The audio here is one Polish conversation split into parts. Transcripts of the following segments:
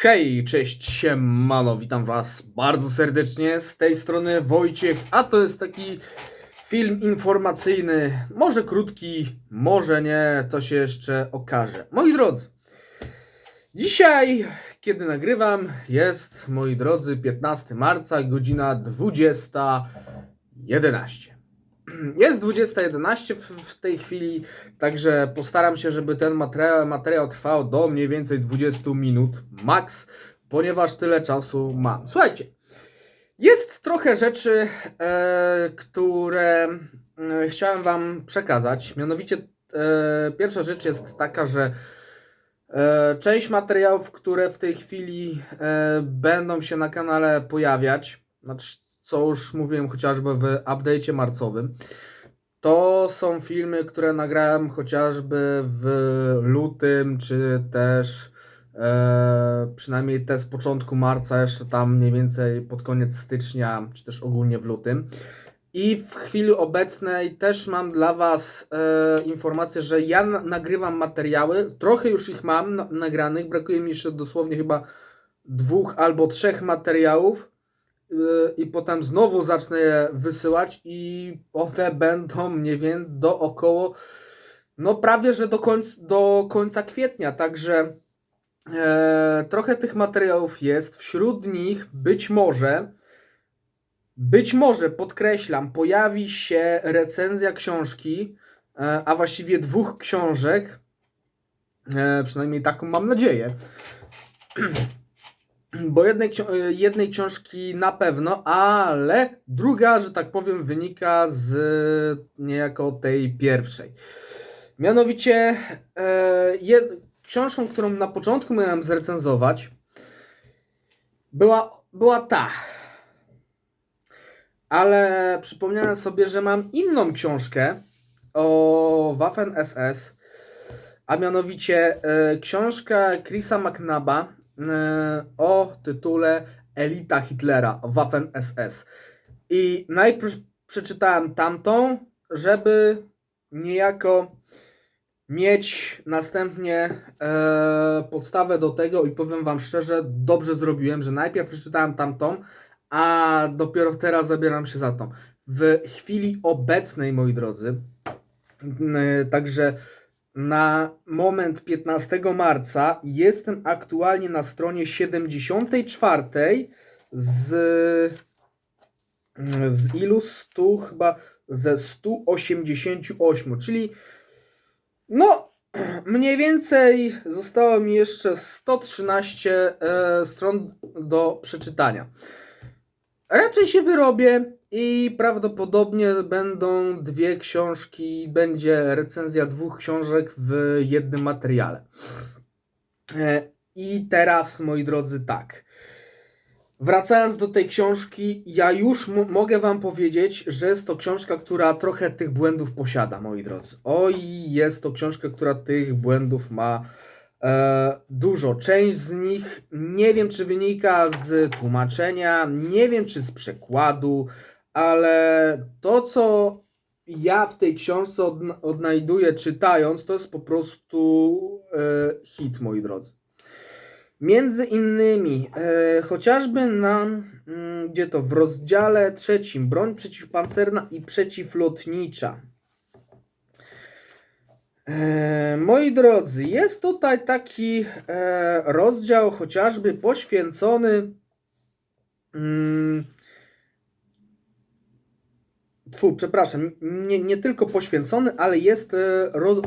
Hej, cześć, siemano, witam was bardzo serdecznie, z tej strony Wojciech, a to jest taki film informacyjny, może krótki, może nie, to się jeszcze okaże. Moi drodzy, dzisiaj, kiedy nagrywam, jest, moi drodzy, 15 marca, godzina 20.11. Jest 20.11 w, w tej chwili, Także postaram się, żeby ten materiał, materiał trwał do mniej więcej 20 minut max, ponieważ tyle czasu mam. Słuchajcie, jest trochę rzeczy, e, które e, chciałem Wam przekazać. Mianowicie, e, pierwsza rzecz jest taka, że e, część materiałów, które w tej chwili e, będą się na kanale pojawiać, znaczy, co już mówiłem chociażby w update'cie marcowym, to są filmy, które nagrałem chociażby w lutym, czy też e, przynajmniej te z początku marca, jeszcze tam mniej więcej pod koniec stycznia, czy też ogólnie w lutym. I w chwili obecnej też mam dla Was e, informację, że ja na, nagrywam materiały, trochę już ich mam na, nagranych, brakuje mi jeszcze dosłownie chyba dwóch albo trzech materiałów i potem znowu zacznę je wysyłać i one będą mniej więcej do około no prawie, że do końca, do końca kwietnia, także e, trochę tych materiałów jest, wśród nich być może być może, podkreślam, pojawi się recenzja książki, e, a właściwie dwóch książek, e, przynajmniej taką mam nadzieję, bo jednej, e, jednej książki na pewno, ale druga, że tak powiem, wynika z niejako tej pierwszej. Mianowicie e, jed, książką, którą na początku miałem zrecenzować, była, była ta. Ale przypomniałem sobie, że mam inną książkę o Waffen SS, a mianowicie e, książka Chrisa McNaba o tytule Elita Hitlera Waffen SS. I najpierw przeczytałem tamtą, żeby niejako mieć następnie e, podstawę do tego i powiem Wam szczerze, dobrze zrobiłem, że najpierw przeczytałem tamtą, a dopiero teraz zabieram się za tą. W chwili obecnej, moi drodzy, m, także na moment 15 marca jestem aktualnie na stronie 74 z, z ilu? 100 chyba ze 188, czyli no mniej więcej zostało mi jeszcze 113 e, stron do przeczytania. Raczej się wyrobię i prawdopodobnie będą dwie książki, będzie recenzja dwóch książek w jednym materiale. E, I teraz, moi drodzy, tak. Wracając do tej książki, ja już mogę Wam powiedzieć, że jest to książka, która trochę tych błędów posiada, moi drodzy. Oj, jest to książka, która tych błędów ma e, dużo. Część z nich nie wiem, czy wynika z tłumaczenia, nie wiem, czy z przekładu, ale to, co ja w tej książce odna- odnajduję czytając, to jest po prostu e, hit, moi drodzy. Między innymi, e, chociażby na, mm, gdzie to, w rozdziale trzecim, broń przeciwpancerna i przeciwlotnicza. E, moi drodzy, jest tutaj taki e, rozdział chociażby poświęcony mm, Fu, przepraszam, nie, nie tylko poświęcony, ale jest e, roz...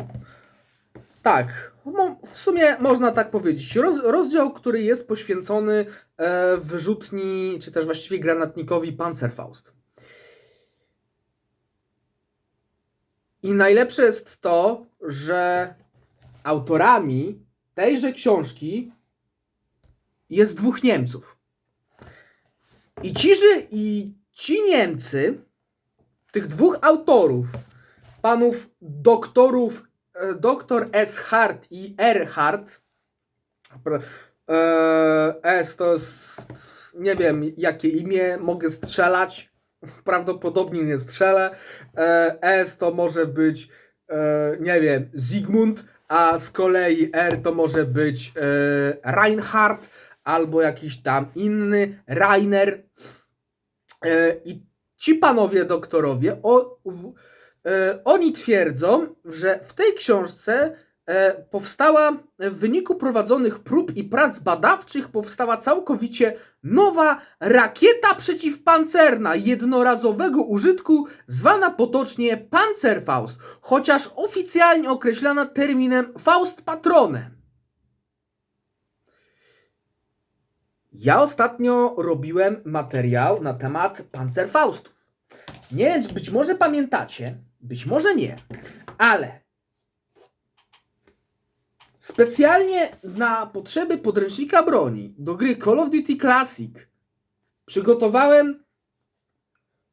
tak, w sumie można tak powiedzieć. Roz, rozdział, który jest poświęcony e, wyrzutni, czy też właściwie granatnikowi Panzerfaust. I najlepsze jest to, że autorami tejże książki jest dwóch Niemców. I ci, że- i ci Niemcy, tych dwóch autorów, panów doktorów, e, doktor S. Hart i R. Hart, e, S to jest, nie wiem jakie imię, mogę strzelać, prawdopodobnie nie strzelę, E, S to może być, nie wiem, Zygmunt, a z kolei R to może być Reinhardt, albo jakiś tam inny Rainer. I ci panowie doktorowie, o, w, e, oni twierdzą, że w tej książce e, powstała w wyniku prowadzonych prób i prac badawczych powstała całkowicie nowa rakieta przeciwpancerna jednorazowego użytku zwana potocznie Panzerfaust, chociaż oficjalnie określana terminem Faustpatrone. Ja ostatnio robiłem materiał na temat Panzerfaustów. Nie wiem, być może pamiętacie, być może nie, ale specjalnie na potrzeby podręcznika broni do gry Call of Duty Classic przygotowałem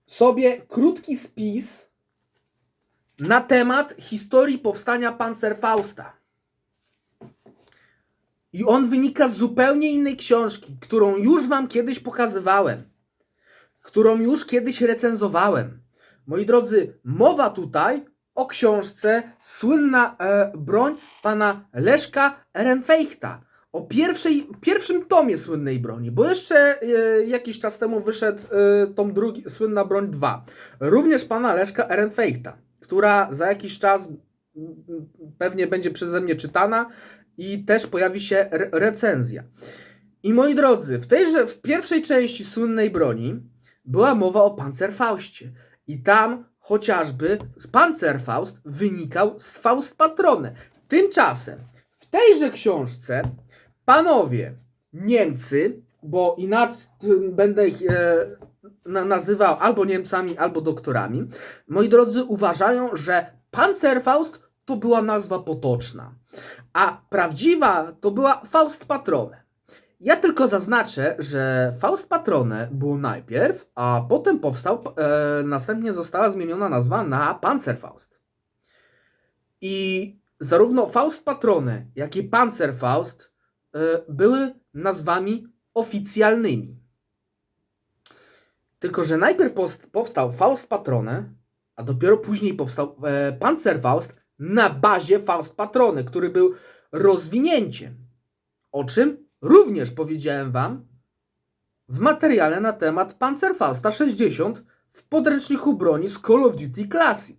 sobie krótki spis na temat historii powstania Panzerfausta. I on wynika z zupełnie innej książki, którą już Wam kiedyś pokazywałem, którą już kiedyś recenzowałem. Moi drodzy, mowa tutaj o książce Słynna e, broń pana Leszka Ehrenfeichta. O pierwszej, pierwszym tomie słynnej broni, bo jeszcze e, jakiś czas temu wyszedł e, tom drugi, Słynna broń 2. Również pana Leszka Ehrenfeichta, która za jakiś czas pewnie będzie przeze mnie czytana i też pojawi się re recenzja. I moi drodzy, w tejże, w pierwszej części słynnej broni była mowa o Panzerfaustie. I tam chociażby Panzerfaust wynikał z Faustpatrone. Tymczasem w tejże książce panowie Niemcy, bo inaczej będę ich e, na, nazywał albo Niemcami, albo doktorami, moi drodzy, uważają, że Panzerfaust to była nazwa potoczna, a prawdziwa to była Faustpatrone. Ja tylko zaznaczę, że Faust Patrone było najpierw, a potem powstał, e, następnie została zmieniona nazwa na Panzerfaust. I zarówno Faust Patrone, jak i Panzerfaust e, były nazwami oficjalnymi. Tylko, że najpierw powstał Faust Patrone, a dopiero później powstał e, Panzerfaust na bazie Faust Patrone, który był rozwinięciem. O czym również powiedziałem Wam w materiale na temat Panzerfausta 60 w podręczniku broni z Call of Duty Classic.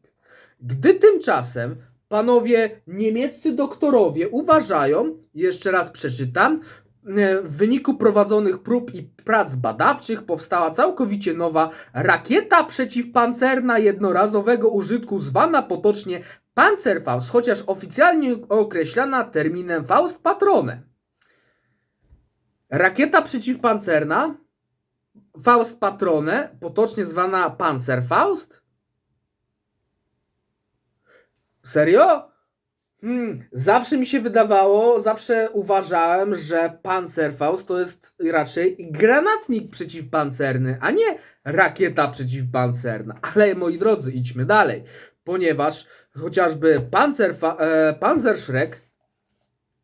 Gdy tymczasem panowie niemieccy doktorowie uważają, jeszcze raz przeczytam, e, w wyniku prowadzonych prób i prac badawczych powstała całkowicie nowa rakieta przeciwpancerna jednorazowego użytku zwana potocznie Panzerfaust, chociaż oficjalnie określana terminem Faust Patrone. Rakieta przeciwpancerna Faust Patrone, potocznie zwana Panzerfaust? Serio? Hmm, zawsze mi się wydawało, zawsze uważałem, że Panzerfaust to jest raczej granatnik przeciwpancerny, a nie rakieta przeciwpancerna. Ale moi drodzy, idźmy dalej, ponieważ chociażby Panzerfa, e,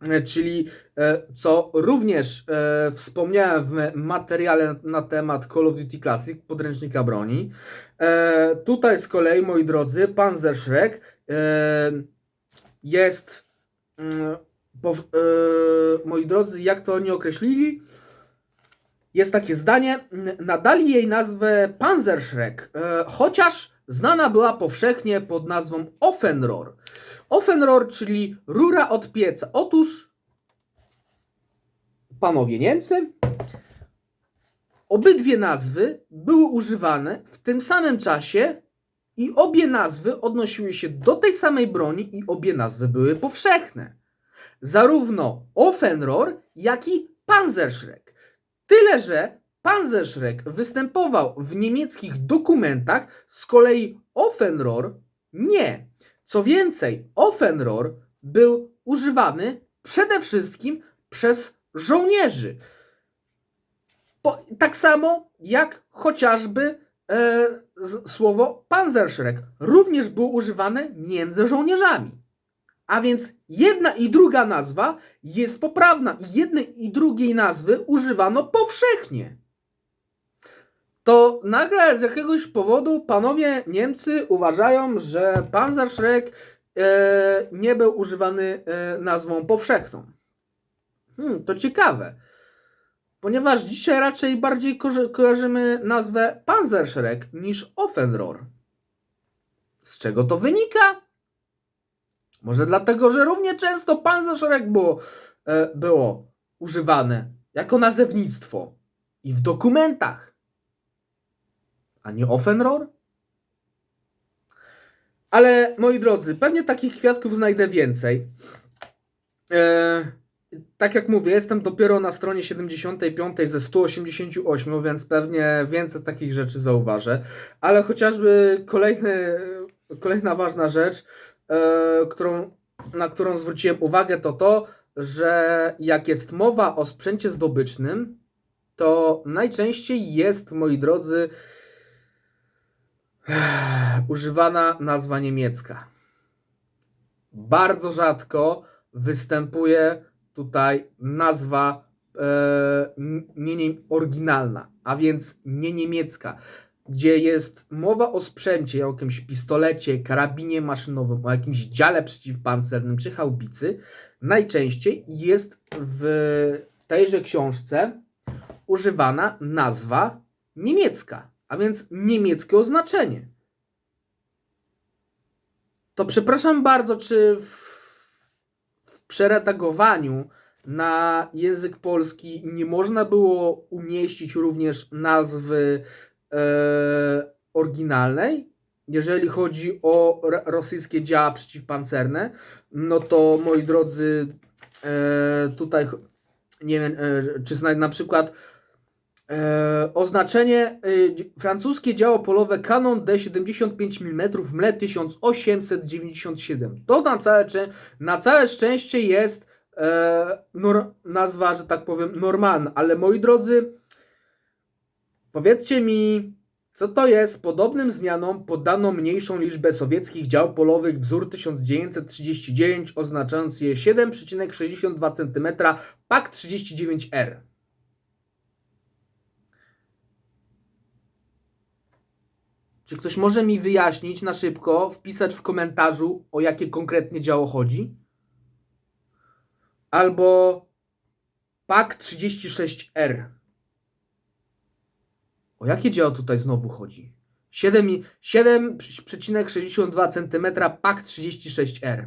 E, czyli e, co również e, wspomniałem w materiale na temat Call of Duty Classic, podręcznika broni. Tutaj z kolei, moi drodzy, Panzerschreck jest, mm, moi drodzy, jak to oni określili, jest takie zdanie, nadali jej nazwę Panzerschreck, chociaż znana była powszechnie pod nazwą Offenrohr. Offenrohr, czyli rura od pieca. Otóż, panowie Niemcy, obydwie nazwy były używane w tym samym czasie i obie nazwy odnosiły się do tej samej broni i obie nazwy były powszechne. Zarówno Offenrohr, jak i Panzerschreck. Tyle, że Panzerschreck występował w niemieckich dokumentach, z kolei Offenrohr nie. Co więcej, Offenrohr był używany przede wszystkim przez żołnierzy. Po, tak samo jak chociażby e, słowo Panzerschreck również było używane między żołnierzami. A więc jedna i druga nazwa jest poprawna i jednej i drugiej nazwy używano powszechnie. To nagle z jakiegoś powodu panowie Niemcy uważają, że Panzerschreck e, nie był używany e, nazwą powszechną. Hmm, to ciekawe. ponieważ dzisiaj raczej bardziej ko- kojarzymy nazwę Panzerschreck niż Offenrohr. Z czego to wynika? Może dlatego, że równie często Panzerschreck było, e, było używane jako nazewnictwo i w dokumentach, a nie Offenrohr? Ale moi drodzy, pewnie takich kwiatków znajdę więcej. E, tak jak mówię, jestem dopiero na stronie 75 ze 188, więc pewnie więcej takich rzeczy zauważę. Ale chociażby kolejny, kolejna ważna rzecz, e, którą, na którą zwróciłem uwagę, to to, że jak jest mowa o sprzęcie zdobycznym, to najczęściej jest, moi drodzy, używana nazwa niemiecka. Bardzo rzadko występuje tutaj nazwa e, nie, nie oryginalna, a więc nie niemiecka, gdzie jest mowa o sprzęcie, o jakimś pistolecie, karabinie maszynowym, o jakimś dziale przeciwpancernym czy chałbicy. Najczęściej jest w tejże książce używana nazwa niemiecka, a więc niemieckie oznaczenie. To przepraszam bardzo, czy w, w przeredagowaniu na język polski nie można było umieścić również nazwy e, oryginalnej? Jeżeli chodzi o ro- rosyjskie działa przeciwpancerne, no to moi drodzy, e, tutaj nie wiem, e, czy znajdę na przykład E, oznaczenie e, francuskie działo polowe Canon D75 mm MLE 1897. To na całe, na całe szczęście jest e, nor- nazwa, że tak powiem, normalna, ale moi drodzy, powiedzcie mi, co to jest podobnym zmianom poddano mniejszą liczbę sowieckich dział polowych wzór 1939 oznaczając je 7,62 cm PAK 39R. Czy ktoś może mi wyjaśnić na szybko, wpisać w komentarzu, o jakie konkretnie działo chodzi? Albo PAK 36R. O jakie działo tutaj znowu chodzi? 7 i- 7,62 cm PAK 36R.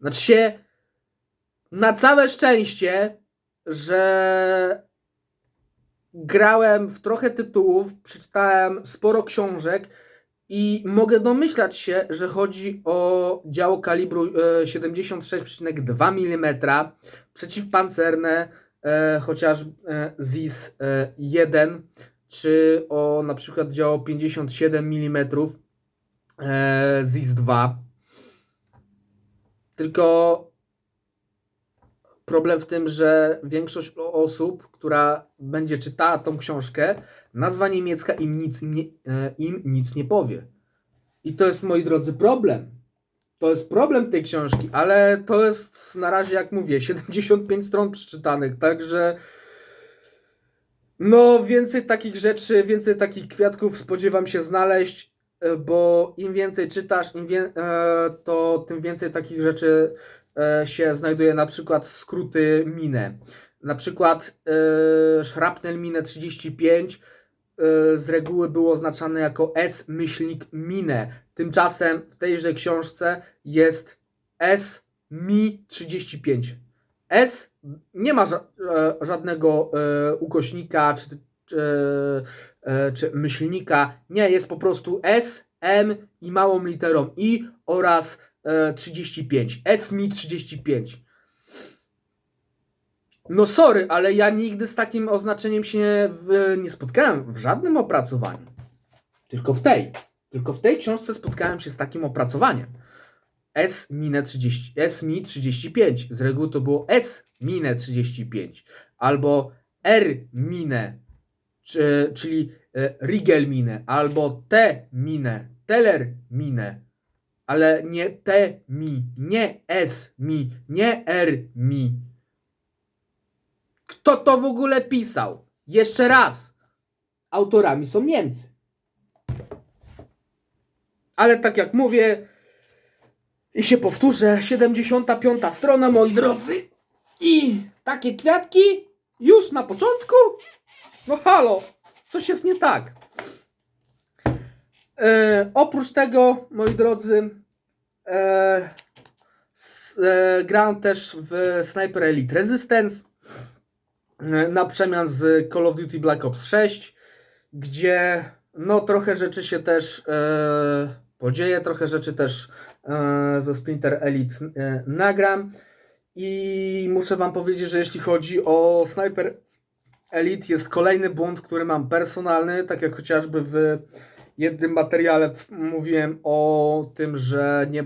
Znaczy się, na całe szczęście, że grałem w trochę tytułów, przeczytałem sporo książek i mogę domyślać się, że chodzi o działo kalibru e, 76,2 mm przeciwpancerne, e, chociaż e, ZIS e, 1, czy o na przykład działo 57 mm e, ZIS 2. Tylko problem w tym, że większość osób, która będzie czytała tą książkę, nazwa niemiecka im nic nie, e, im nic nie powie. I to jest, moi drodzy, problem. To jest problem tej książki, ale to jest na razie, jak mówię, 75 stron przeczytanych, także no więcej takich rzeczy, więcej takich kwiatków spodziewam się znaleźć, e, bo im więcej czytasz, im wie, e, to tym więcej takich rzeczy się znajduje, na przykład skróty minę. Na przykład e, szrapnel minę 35 e, z reguły było oznaczane jako S myślnik minę. Tymczasem w tejże książce jest S mi 35. S nie ma ża- e, żadnego e, ukośnika czy, czy, e, czy myślnika. Nie, jest po prostu S, M i małą literą I oraz e, 35. S mi 35. No sorry, ale ja nigdy z takim oznaczeniem się w, nie spotkałem w żadnym opracowaniu. Tylko w tej. Tylko w tej książce spotkałem się z takim opracowaniem. S minę 30, S mi 35. Z reguły to było S minę 35. Albo R minę, czy, czyli e, Rigel minę, albo T minę, Teller minę, ale nie T mi, nie S mi, nie R mi. Kto to w ogóle pisał? Jeszcze raz. Autorami są Niemcy. Ale tak jak mówię, I się powtórzę, 75 strona, moi drodzy. I takie kwiatki już na początku? No halo, coś jest nie tak. E, oprócz tego, moi drodzy, e, s, e, też w Sniper Elite Resistance e, na przemian z Call of Duty Black Ops 6, gdzie no trochę rzeczy się też e, podzieje, trochę rzeczy też e, ze Splinter Elite e, nagram. I muszę wam powiedzieć, że jeśli chodzi o Sniper Elite jest kolejny błąd, który mam personalny, tak jak chociażby w jednym materiale mówiłem o tym, że nie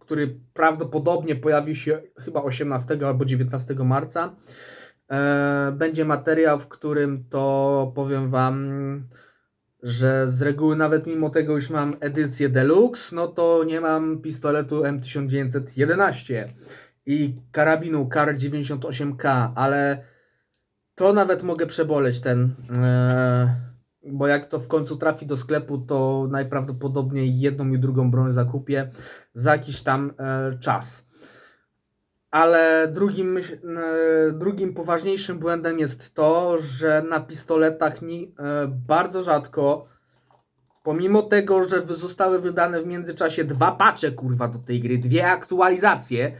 który prawdopodobnie pojawi się chyba 18 albo 19 marca. E, będzie materiał, w którym to powiem wam, że z reguły nawet mimo tego, już mam edycję deluxe, no to nie mam pistoletu M1911 i karabinu KAR 98K, ale to nawet mogę przeboleć ten, e, bo jak to w końcu trafi do sklepu, to najprawdopodobniej jedną i drugą broń zakupię za jakiś tam e, czas. Ale drugim, e, drugim poważniejszym błędem jest to, że na pistoletach e, bardzo rzadko, pomimo tego, że zostały wydane w międzyczasie dwa patche kurwa do tej gry, dwie aktualizacje,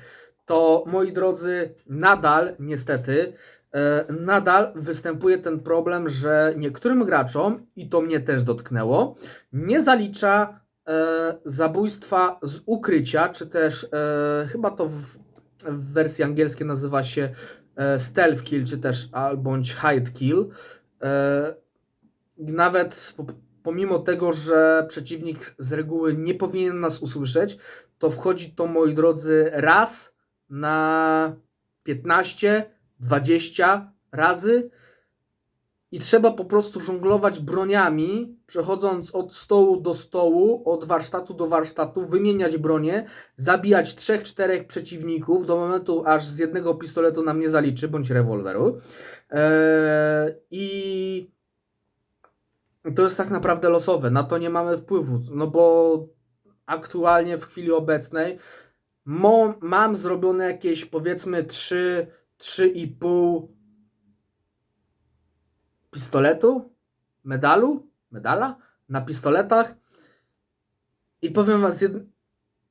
to moi drodzy, nadal niestety, nadal występuje ten problem, że niektórym graczom, i to mnie też dotknęło, nie zalicza e, zabójstwa z ukrycia, czy też e, chyba to w, w wersji angielskiej nazywa się e, stealth kill, czy też albo hide kill. E, nawet po, pomimo tego, że przeciwnik z reguły nie powinien nas usłyszeć, to wchodzi to, moi drodzy, raz na 15, 20 razy i trzeba po prostu żonglować broniami, przechodząc od stołu do stołu, od warsztatu do warsztatu, wymieniać bronie, zabijać 3-4 przeciwników do momentu, aż z jednego pistoletu nam nie zaliczy, bądź rewolweru. Eee, I to jest tak naprawdę losowe, na to nie mamy wpływu, no bo aktualnie w chwili obecnej mam zrobione jakieś powiedzmy 3, 3,5 pistoletu, medalu, medala na pistoletach i powiem was,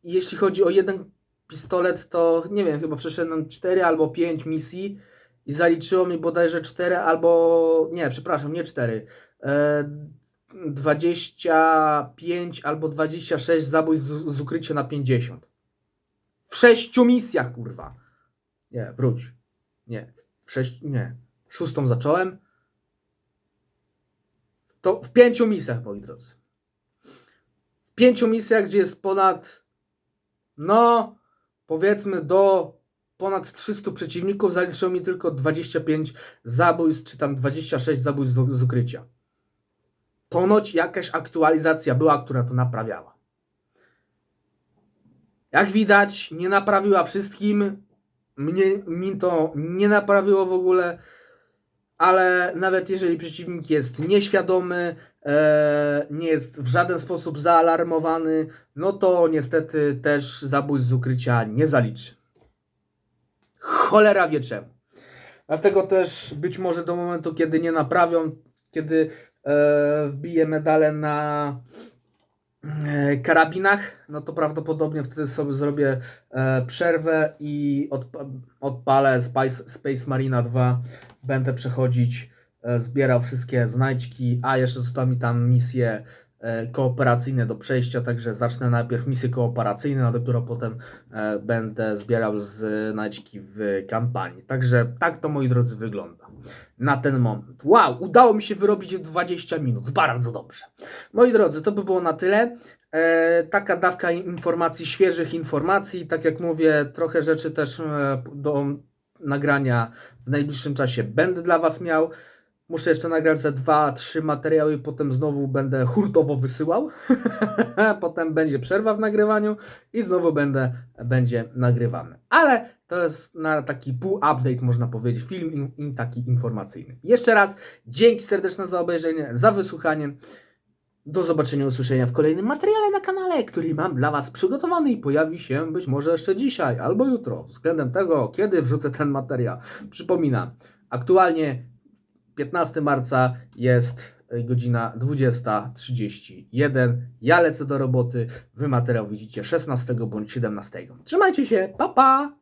jeśli chodzi o jeden pistolet, to nie wiem, chyba przeszedłem 4 albo 5 misji i zaliczyło mi bodajże 4 albo, nie, przepraszam, nie 4, e, 25 albo 26 zabójstw z, z ukrycia na 50. W sześciu misjach, kurwa. Nie, wróć. Nie, w sześć, nie. Szóstą zacząłem. To w pięciu misjach, moi drodzy. W pięciu misjach, gdzie jest ponad, no, powiedzmy do ponad 300 przeciwników, zaliczyło mi tylko 25 zabójstw, czy tam 26 zabójstw z, z ukrycia. Ponoć jakaś aktualizacja była, która to naprawiała. Jak widać, nie naprawiła wszystkim. Mnie, mi to nie naprawiło w ogóle, ale nawet jeżeli przeciwnik jest nieświadomy, e, nie jest w żaden sposób zaalarmowany, no to niestety też zabójstw z ukrycia nie zaliczy. Cholera wie czemu. Dlatego też być może do momentu, kiedy nie naprawią, kiedy e, wbiję medale na karabinach, no to prawdopodobnie wtedy sobie zrobię e, przerwę i odpa- odpalę Spice, Space Marina 2. Będę przechodzić, e, zbierał wszystkie znajdźki, a jeszcze zostały mi tam misje e, kooperacyjne do przejścia, także zacznę najpierw misje kooperacyjne, a dopiero potem e, będę zbierał znajdźki w kampanii. Także tak to moi drodzy wygląda na ten moment. Wow, udało mi się wyrobić w 20 minut. Bardzo dobrze. Moi drodzy, to by było na tyle. E, taka dawka informacji, świeżych informacji. Tak jak mówię, trochę rzeczy też e, do nagrania w najbliższym czasie będę dla Was miał. Muszę jeszcze nagrać ze dwa, trzy materiały, potem znowu będę hurtowo wysyłał. potem będzie przerwa w nagrywaniu i znowu będę, będzie nagrywany. Ale to jest na taki pół update, można powiedzieć, film taki informacyjny. Jeszcze raz dzięki serdeczne za obejrzenie, za wysłuchanie. Do zobaczenia, usłyszenia w kolejnym materiale na kanale, który mam dla Was przygotowany i pojawi się być może jeszcze dzisiaj albo jutro, względem tego, kiedy wrzucę ten materiał. Przypominam, aktualnie 15 marca jest y, godzina 20.31. Ja lecę do roboty, Wy materiał widzicie 16 bądź 17. Trzymajcie się, pa pa!